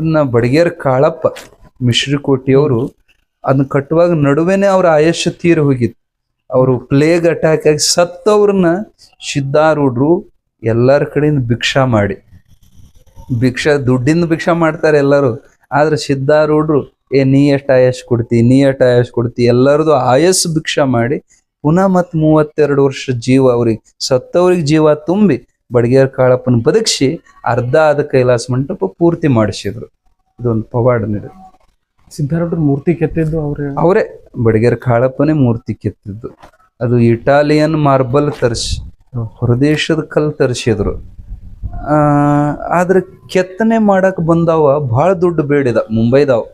ಅದನ್ನ ಬಡಗೇರ್ ಕಾಳಪ್ಪ ಮಿಶ್ರಿಕೋಟಿಯವರು ಅದನ್ನ ಕಟ್ಟುವಾಗ ನಡುವೆನೆ ಅವ್ರ ಆಯುಷ್ಯ ತೀರಿ ಹೋಗಿತ್ತು. ಅವರು ಪ್ಲೇಗ್ ಅಟ್ಯಾಕ್ ಆಗಿ ಸತ್ತವ್ರನ್ನ ಸಿದ್ಧಾರೂಢರು ಎಲ್ಲರ ಕಡೆಯಿಂದ ಭಿಕ್ಷಾ ಮಾಡಿ. ಭಿಕ್ಷಾ ದುಡ್ಡಿಂದ ಭಿಕ್ಷಾ ಮಾಡ್ತಾರೆ ಎಲ್ಲರೂ. ಆದ್ರೆ ಸಿದ್ಧಾರೂಢರು ಏ, ನೀ ಎಷ್ಟು ಆಯಸ್ ಕೊಡ್ತಿ, ನೀ ಎಷ್ಟು ಆಯಸ್ ಕೊಡ್ತಿ? ಎಲ್ಲರದು ಆಯಸ್ ಭಿಕ್ಷಾ ಮಾಡಿ ಪುನಃ ಮತ್ತೆ ಮೂವತ್ತೆರಡು ವರ್ಷ ಜೀವ ಅವ್ರಿಗೆ ಸತ್ತವ್ರಿಗೆ ಜೀವ ತುಂಬಿ ಬಡಗೇರ್ ಕಾಳಪ್ಪನ ಬದುಕಿಸಿ ಅರ್ಧ ಆದ ಕೈಲಾಸ ಮಂಟಪ ಪೂರ್ತಿ ಮಾಡಿಸಿದ್ರು. ಇದೊಂದು ಪವಾಡ ನಡೆ ಸಿದ್ಧಾರೂಢರ ಮೂರ್ತಿ ಕೆತ್ತಿದ್ದು ಅವರೇ? ಅವರೇ ಬಡಗೇರ್ ಕಾಳಪ್ಪನೇ ಮೂರ್ತಿ ಕೆತ್ತಿದ್ದು. ಅದು ಇಟಾಲಿಯನ್ ಮಾರ್ಬಲ್ ತರಿಸಿ ಹೊರದೇಶದ ಕಲ್ಲು ತರಿಸಿದ್ರು. ಆ, ಆದ್ರೆ ಕೆತ್ತನೆ ಮಾಡಕ್ಕೆ ಬಂದವ ಭಾಳ ದುಡ್ಡು ಬೇಡಿದ ಮುಂಬೈದವ.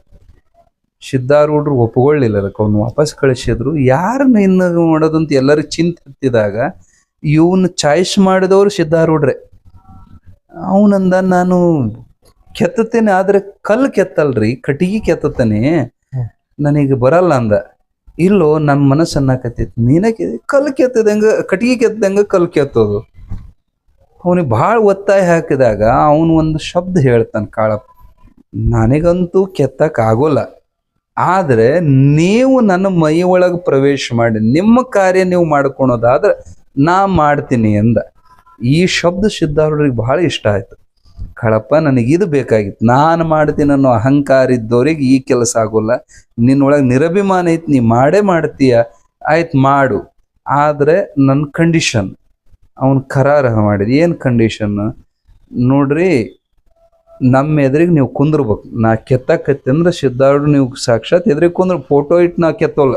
ಸಿದ್ಧಾರೂಢರು ಒಪ್ಕೊಳ್ಳಿಲ್ಲ ಅದಕ್ಕೆ ಅವ್ನು ವಾಪಸ್ ಕಳಿಸಿದ್ರು. ಯಾರನ್ನ ಇನ್ನು ಮಾಡೋದಂತ ಎಲ್ಲರೂ ಎಲ್ಲರಿಗೂ ಚಿಂತೆ ಹತ್ತಿದಾಗ ಇವನ್ ಚಾಯ್ಸ್ ಮಾಡಿದವರು ಸಿದ್ಧಾರೂಢ್ರೆ. ಅವನಂದ ನಾನು ಕೆತ್ತತೇನೆ ಆದ್ರೆ ಕಲ್ಲು ಕೆತ್ತಲ್ರಿ ಕಟಿಗೆ ಕೆತ್ತತೇನೆ ನನಗೆ ಬರಲ್ಲ ಅಂದ. ಇಲ್ಲೋ ನನ್ನ ಮನಸ್ಸು ಅನ್ನಕತ್ತೈತಿ. ನೀನೇ ಕಲ್ ಕಲ್ಲು ಕೆತ್ತದಂಗ ಕಟಿಗೆ ಕೆತ್ತದಂಗ ಕಲ್ಲು ಕೆತ್ತೋದು. ಅವನಿಗೆ ಭಾಳ ಒತ್ತಾಯ ಹಾಕಿದಾಗ ಅವನು ಒಂದು ಶಬ್ದ ಹೇಳ್ತಾನೆ, ಕಾಳಪ್ಪ, ನನಗಂತೂ ಕೆತ್ತಕ್ ಆಗೋಲ್ಲ. ಆದ್ರೆ, ನೀವು ನನ್ನ ಮೈ ಒಳಗೆ ಪ್ರವೇಶ ಮಾಡಿ, ನಿಮ್ಮ ಕಾರ್ಯ ನೀವು ಮಾಡ್ಕೊಳೋದಾದ್ರೆ ನಾ ಮಾಡ್ತೀನಿ ಅಂದ. ಈ ಶಬ್ದ ಸಿದ್ಧಾರೂಢರಿಗೆ ಬಹಳ ಇಷ್ಟ ಆಯ್ತು. ಕಳಪ್ಪ, ನನಗೆ ಇದು ಬೇಕಾಗಿತ್ತು. ನಾನು ಮಾಡ್ತೀನಿ ಅನ್ನೋ ಅಹಂಕಾರ ಇದ್ದವ್ರಿಗೆ ಈ ಕೆಲಸ ಆಗೋಲ್ಲ. ನಿನ್ನೊಳಗೆ ನಿರಭಿಮಾನ ಐತಿ, ನೀ ಮಾಡೇ ಮಾಡ್ತೀಯ. ಆಯ್ತು, ಮಾಡು. ಆದರೆ ನನ್ನ ಕಂಡೀಷನ್ ಅವನು ಕರಾರ ಮಾಡಿದ. ಏನು ಕಂಡೀಷನ್ ನೋಡ್ರಿ ನಮ್ಮ ಎದುರಿಗೆ ನೀವು ಕುಂದ್ರಬೇಕು. ನಾ ಕೆತ್ತಕತ್ತಿ ಅಂದ್ರೆ ಸಿದ್ಧಾರ್ಡು ನೀವು ಸಾಕ್ಷಾತ್ ಎದುರಿಗೆ ಕುಂದ್ರ. ಫೋಟೋ ಇಟ್ಟು ನಾ ಕೆತ್ತೋಲ್ಲ.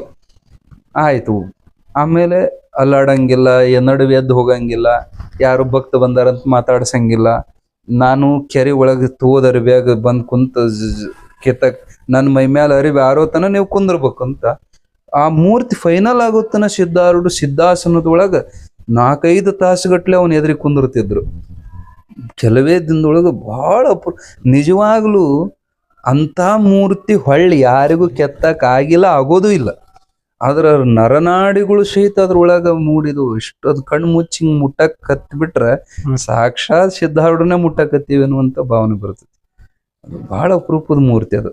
ಆಯಿತು. ಆಮೇಲೆ ಅಲ್ಲಾಡಂಗಿಲ್ಲ ನಡುವೆ ಎದ್ದು ಹೋಗಂಗಿಲ್ಲ, ಯಾರು ಭಕ್ತ ಬಂದಾರಂತ ಮಾತಾಡ್ಸಂಗಿಲ್ಲ. ನಾನು ಕೆರೆ ಒಳಗೆ ತೋದರಿ ಅರಿವ್ಯಾಗ ಬಂದು ಕುಂತ ಕೆತ್ತಕ್ ನನ್ನ ಮೈ ಮೇಲೆ ಅರಿವಿ ಆರೋತನ ನೀವು ಕುಂದ್ರಬೇಕು ಅಂತ ಆ ಮೂರ್ತಿ ಫೈನಲ್ ಆಗುತ್ತನ ಸಿದ್ಧಾರೂಢ ಸಿದ್ಧಾಸನದೊಳಗೆ ನಾಲ್ಕೈದು ತಾಸುಗಟ್ಲೆ ಅವನು ಎದುರಿ ಕುಂದಿರ್ತಿದ್ರು. ಕೆಲವೇ ದಿನದೊಳಗೆ ಭಾಳ ಅಪು ನಿಜವಾಗ್ಲೂ ಅಂಥ ಮೂರ್ತಿ ಹೊಳ್ಳಿ ಯಾರಿಗೂ ಕೆತ್ತಕ್ ಆಗಿಲ್ಲ, ಆಗೋದೂ ಇಲ್ಲ. ಅದರ ನರನಾಡಿಗಳು ಸಹಿತ ಅದ್ರೊಳಗ ಮೂಡಿದು ಇಷ್ಟೊಂದು ಕಣ್ಣು ಮುಚ್ಚಿ ಹಿಂಗ್ ಮುಟ್ಟಕ್ ಕತ್ ಬಿಟ್ರೆ ಸಾಕ್ಷಾತ್ ಸಿದ್ಧಾರೂಢನೇ ಮುಟ್ಟಕತ್ತೀವಿ ಅನ್ನುವಂತ ಭಾವನೆ ಬರ್ತದೆ ಅದು ಬಹಳ ಅಪರೂಪದ ಮೂರ್ತಿ ಅದು.